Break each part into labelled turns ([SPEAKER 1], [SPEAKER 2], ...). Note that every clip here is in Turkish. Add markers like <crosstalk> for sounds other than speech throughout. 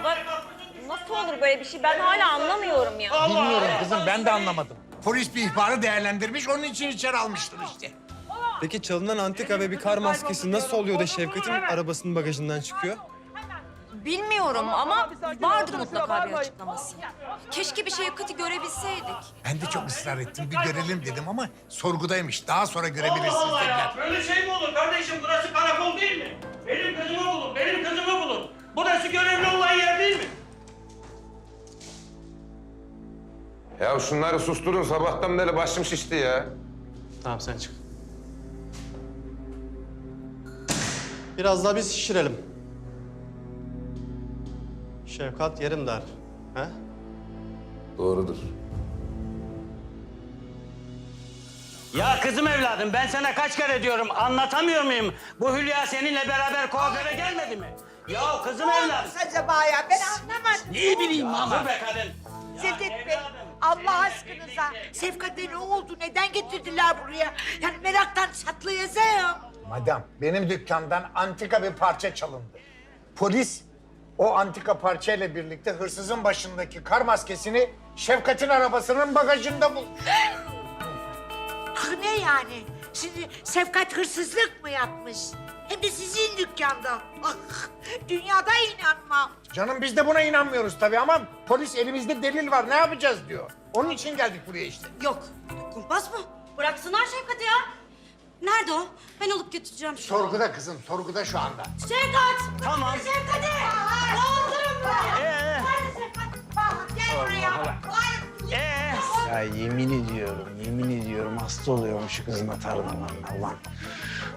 [SPEAKER 1] Baba nasıl olur böyle bir şey? Ben hala anlamıyorum ya.
[SPEAKER 2] Bilmiyorum kızım ben de anlamadım. Polis bir ihbarı değerlendirmiş onun için içeri almıştır işte.
[SPEAKER 3] Peki çalınan antika ve bir kar maskesi nasıl oluyor da Şevket'in arabasının bagajından çıkıyor?
[SPEAKER 1] Bilmiyorum ama vardır mutlaka bir açıklaması. Keşke bir Şevkat'i görebilseydik.
[SPEAKER 2] Ben de çok ısrar ettim bir görelim dedim ama sorgudaymış. Daha sonra görebilirsiniz
[SPEAKER 4] Allah Allah
[SPEAKER 2] dediler.
[SPEAKER 4] ya. Böyle şey mi olur kardeşim? Burası karakol değil mi? Benim kızımı bulun, benim kızımı bulun. Burası görevli olan yer değil mi?
[SPEAKER 5] Ya şunları susturun sabahtan beri başım şişti ya.
[SPEAKER 6] Tamam sen çık. Biraz daha biz şişirelim. Şefkat yerim dar. He?
[SPEAKER 5] Doğrudur.
[SPEAKER 4] Ya kızım evladım ben sana kaç kere diyorum anlatamıyor muyum? Bu Hülya seninle beraber kuaföre gelmedi mi? Ya kızım evladım.
[SPEAKER 7] acaba ya? Ben anlamadım.
[SPEAKER 4] Ne bileyim. Dur be kadın.
[SPEAKER 7] Cevdet Bey, Allah aşkınıza. Sevkat'e ne oldu? Neden getirdiler buraya? Yani meraktan çatlayacağım.
[SPEAKER 2] Madam benim dükkandan antika bir parça çalındı. Polis o antika parçayla birlikte hırsızın başındaki kar maskesini Şefkat'in arabasının bagajında bulmuş. <laughs>
[SPEAKER 7] Ah ne yani? Şimdi Sevkat hırsızlık mı yapmış? Hem de sizin dükkanda. Ah, dünyada inanmam.
[SPEAKER 2] Canım biz de buna inanmıyoruz tabii ama polis elimizde delil var ne yapacağız diyor. Onun için geldik buraya işte.
[SPEAKER 8] Yok. Kumpas mı? Bıraksınlar Şevkat'i ya. Nerede o? Ben alıp götüreceğim şu
[SPEAKER 2] Sorguda kızım sorguda şu anda.
[SPEAKER 8] Şevkat!
[SPEAKER 4] Tamam.
[SPEAKER 8] Şevkat'i! Kaldırın buraya!
[SPEAKER 4] Ee,
[SPEAKER 7] Hadi Sevkat, bak gel buraya. Ay,
[SPEAKER 4] ee.
[SPEAKER 9] Ya yemin ediyorum, yemin ediyorum hasta oluyorum şu kızın atarlarından lan.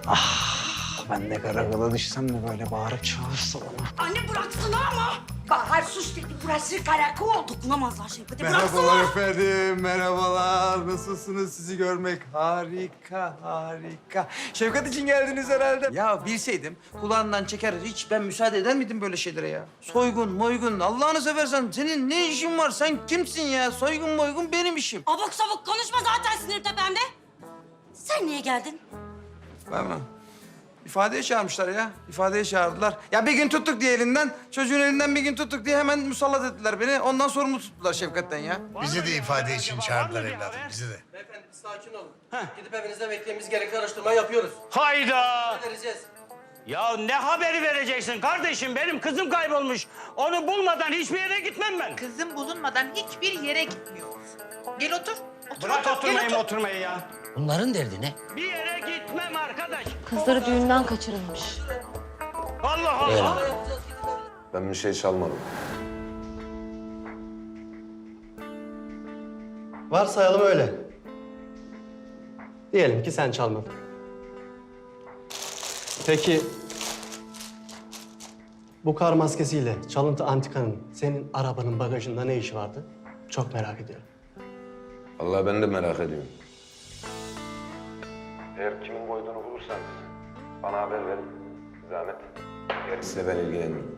[SPEAKER 9] Ah, ben de karakola düşsem de böyle bağırıp çağırsa bana.
[SPEAKER 8] Anne bıraksınlar ama!
[SPEAKER 7] Bahar sus dedi. Burası karakol.
[SPEAKER 8] Dokunamazlar Şevkat'i.
[SPEAKER 3] Merhabalar
[SPEAKER 8] Bıraksınlar!
[SPEAKER 3] efendim, merhabalar. Nasılsınız? Sizi görmek harika, harika. Şefkat için geldiniz herhalde.
[SPEAKER 10] Ya bilseydim kulağından çeker hiç ben müsaade eder miydim böyle şeylere ya? Soygun, moygun Allah'ını seversen senin ne işin var? Sen kimsin ya? Soygun moygun benim işim.
[SPEAKER 8] Abuk sabuk konuşma zaten sinir tepemde. Sen niye geldin?
[SPEAKER 10] Ben mi? İfadeye çağırmışlar ya. İfadeye çağırdılar. Ya bir gün tuttuk diye elinden, çocuğun elinden bir gün tuttuk diye hemen musallat ettiler beni. Ondan sorumlu tuttular Şefkat'ten ya.
[SPEAKER 2] Bizi de ifade için çağırdılar evladım bizi de.
[SPEAKER 6] Beyefendi bir sakin olun. Gidip evinizde bekleyemiz gereken araştırmayı yapıyoruz.
[SPEAKER 4] Hayda.
[SPEAKER 6] Vereceğiz.
[SPEAKER 4] Ya ne haberi vereceksin kardeşim? Benim kızım kaybolmuş. Onu bulmadan hiçbir yere gitmem ben.
[SPEAKER 7] Kızım bulunmadan hiçbir yere gitmiyoruz. Gel otur. otur
[SPEAKER 4] Bırak
[SPEAKER 7] otur, gel
[SPEAKER 4] oturmayı
[SPEAKER 7] otur.
[SPEAKER 4] oturmayı ya.
[SPEAKER 9] Bunların derdi ne?
[SPEAKER 4] Bir yere gitmem arkadaş.
[SPEAKER 1] Kızları düğünden kaçırılmış.
[SPEAKER 4] Allah Allah.
[SPEAKER 5] Ben bir şey çalmadım.
[SPEAKER 6] Varsayalım öyle. Diyelim ki sen çalmadın. Peki bu kar maskesiyle çalıntı antikanın senin arabanın bagajında ne işi vardı? Çok merak ediyorum.
[SPEAKER 5] Vallahi ben de merak ediyorum. Eğer kimin koyduğunu bulursanız bana haber verin. Zahmet. Gerisiyle ben ilgilenmiyorum.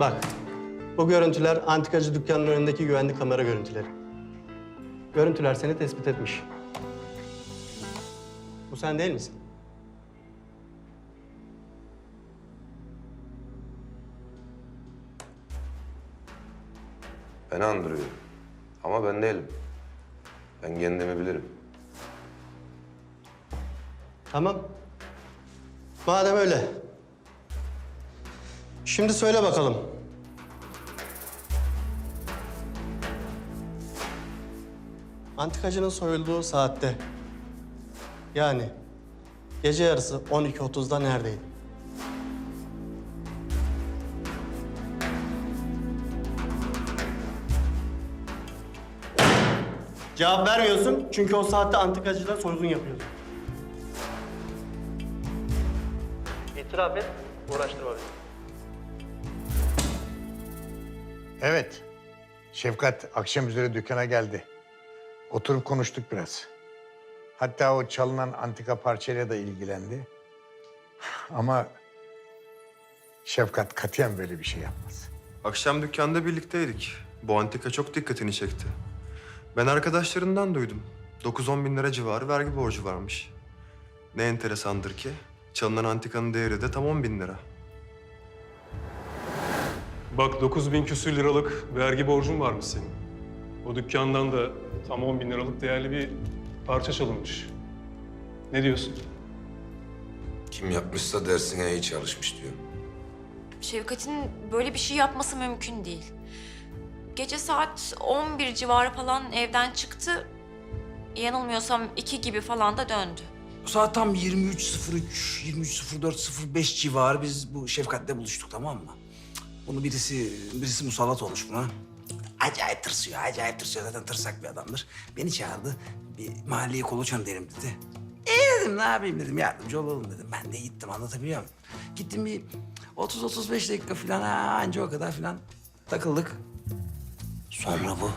[SPEAKER 6] Bak, bu görüntüler antikacı dükkanının önündeki güvenlik kamera görüntüleri. Görüntüler seni tespit etmiş. Bu sen değil misin?
[SPEAKER 5] Beni andırıyor. Ama ben değilim. Ben kendimi bilirim.
[SPEAKER 6] Tamam. Madem öyle. Şimdi söyle bakalım. Antikacının soyulduğu saatte. Yani gece yarısı 12.30'da neredeydin? Cevap vermiyorsun çünkü o saatte antikacılar soygun yapıyordu. İtiraf et, uğraştırma beni.
[SPEAKER 2] Evet. Şefkat akşam üzere dükkana geldi. Oturup konuştuk biraz. Hatta o çalınan antika parçayla da ilgilendi. Ama Şefkat katiyen böyle bir şey yapmaz.
[SPEAKER 3] Akşam dükkanda birlikteydik. Bu antika çok dikkatini çekti. Ben arkadaşlarından duydum. 9-10 bin lira civarı vergi borcu varmış.
[SPEAKER 11] Ne enteresandır ki çalınan antikanın değeri de tam 10 bin lira.
[SPEAKER 12] Bak 9 bin küsür liralık vergi borcun varmış senin. O dükkandan da tam 10 bin liralık değerli bir parça çalınmış. Ne diyorsun?
[SPEAKER 5] Kim yapmışsa dersine iyi çalışmış diyor.
[SPEAKER 1] Şevkat'in böyle bir şey yapması mümkün değil. Gece saat 11 civarı falan evden çıktı. Yanılmıyorsam iki gibi falan da döndü.
[SPEAKER 9] Saat tam 23.03, 23.04, 05 civarı biz bu Şefkat'le buluştuk tamam mı? Bunu birisi, birisi musallat olmuş buna. Acayip tırsıyor, acayip tırsıyor. Zaten tırsak bir adamdır. Beni çağırdı. Bir mahalleye kolaçan derim dedi. İyi dedim, ne yapayım dedim. Yardımcı olalım dedim. Ben de gittim, anlatabiliyor muyum? Gittim bir 30-35 dakika falan, ha, anca o kadar falan takıldık. Sonra bu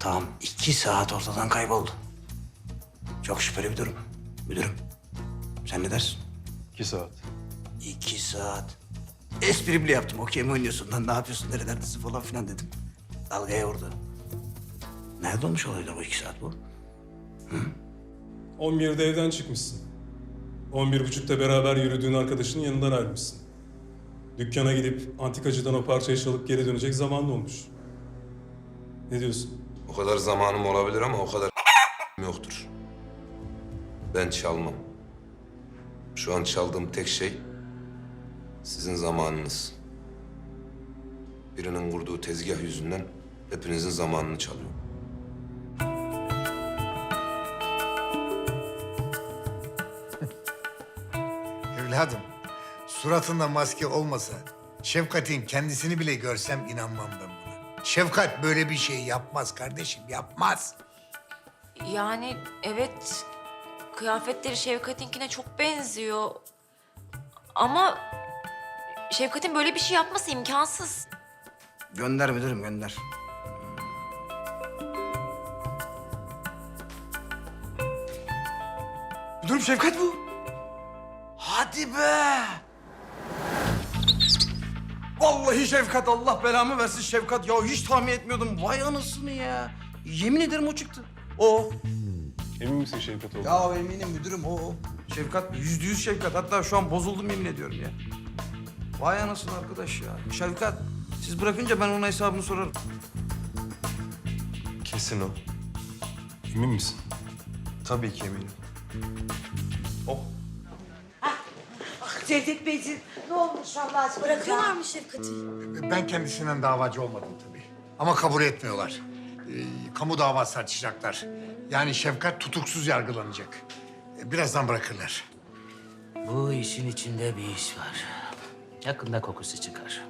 [SPEAKER 9] tam iki saat ortadan kayboldu. Çok şüpheli bir durum. Müdürüm, sen ne dersin?
[SPEAKER 12] 2 saat.
[SPEAKER 9] İki saat. Espri bile yaptım. Okey mi oynuyorsun lan? Ne yapıyorsun? Nerelerdesin falan filan dedim. Dalgaya vurdu. Nerede olmuş olabilir bu iki saat bu?
[SPEAKER 12] 11'de evden çıkmışsın. 11.30'da beraber yürüdüğün arkadaşının yanından ayrılmışsın. Dükkana gidip antikacıdan o parçayı çalıp geri dönecek zaman olmuş. Ne diyorsun?
[SPEAKER 5] O kadar zamanım olabilir ama o kadar <laughs> yoktur. Ben çalmam. Şu an çaldığım tek şey sizin zamanınız. Birinin kurduğu tezgah yüzünden hepinizin zamanını çalıyorum. <laughs>
[SPEAKER 2] Evladım, suratında maske olmasa Şefkat'in kendisini bile görsem inanmam ben. Şefkat böyle bir şey yapmaz kardeşim, yapmaz.
[SPEAKER 1] Yani evet kıyafetleri Şevkat'inkine çok benziyor. Ama Şevkat'in böyle bir şey yapması imkansız.
[SPEAKER 9] Gönder müdürüm, gönder. Müdürüm Şefkat bu. Hadi be. Vallahi Şefkat Allah belamı versin Şefkat. Ya hiç tahmin etmiyordum. Vay anasını ya. Yemin ederim o çıktı. O.
[SPEAKER 12] Emin misin Şevkat oğlum?
[SPEAKER 9] Ya eminim müdürüm o. o. Şefkat yüzde yüz Şefkat. Hatta şu an bozuldum yemin ediyorum ya. Vay anasını arkadaş ya. Şefkat siz bırakınca ben ona hesabını sorarım.
[SPEAKER 11] Kesin o.
[SPEAKER 12] Emin misin?
[SPEAKER 11] Tabii ki eminim.
[SPEAKER 7] Ah Cevdet Beyciğim ne olmuş Allah aşkına?
[SPEAKER 8] Bırakıyorlar mı Şefkat'i?
[SPEAKER 2] Ben kendisinden davacı olmadım tabii. Ama kabul etmiyorlar. Ee, kamu davası açacaklar. Yani Şefkat tutuksuz yargılanacak. Ee, birazdan bırakırlar.
[SPEAKER 4] Bu işin içinde bir iş var. Yakında kokusu çıkar.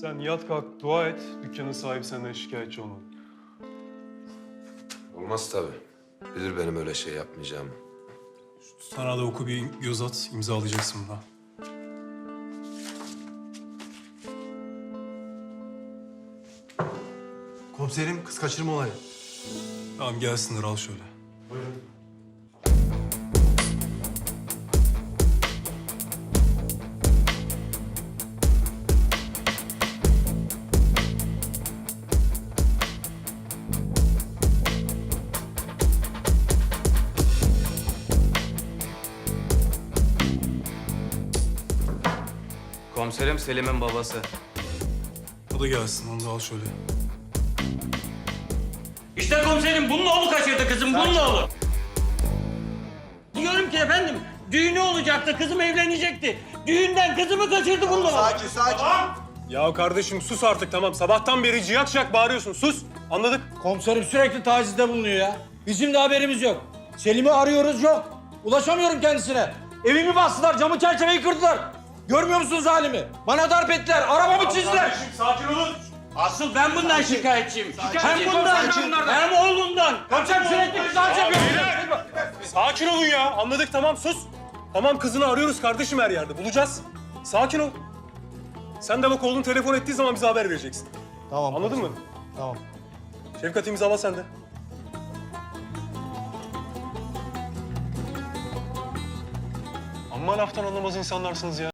[SPEAKER 12] Sen yat kalk dua et dükkanın sahibi senden şikayetçi olmadı.
[SPEAKER 5] Olmaz tabii. Bilir benim öyle şey yapmayacağımı.
[SPEAKER 12] Sana da oku bir göz at imzalayacaksın buna.
[SPEAKER 11] Komiserim kız kaçırma olayı.
[SPEAKER 12] Tamam gelsinler al şöyle.
[SPEAKER 3] Komiserim Selim'in babası.
[SPEAKER 12] O da gelsin onu da al şöyle.
[SPEAKER 4] İşte komiserim bunun oğlu kaçırdı kızım, bunun oğlu. Diyorum ki efendim, düğünü olacaktı, kızım evlenecekti. Düğünden kızımı kaçırdı bunun oğlu.
[SPEAKER 3] Sakin sakin.
[SPEAKER 12] Ya kardeşim sus artık tamam. Sabahtan beri ciyak ciyak bağırıyorsun. Sus. Anladık.
[SPEAKER 9] Komiserim sürekli tacizde bulunuyor ya. Bizim de haberimiz yok. Selim'i arıyoruz yok. Ulaşamıyorum kendisine. Evimi bastılar, camı çerçeveyi kırdılar. Görmüyor musunuz halimi? Bana darp ettiler, arabamı çizdiler.
[SPEAKER 12] sakin olun.
[SPEAKER 4] Asıl ben bundan şikayetçiyim. hem bundan, hem oğlundan.
[SPEAKER 9] Komiserim sürekli bir taciz yapıyor.
[SPEAKER 12] Sakin olun ya. Anladık tamam sus. Tamam kızını arıyoruz kardeşim her yerde. Bulacağız. Sakin ol. Sen de bak oğlun telefon ettiği zaman bize haber vereceksin.
[SPEAKER 6] Tamam.
[SPEAKER 12] Anladın mı?
[SPEAKER 6] Tamam.
[SPEAKER 12] Şefkat imzala sen de. Amma laftan anlamaz insanlarsınız ya.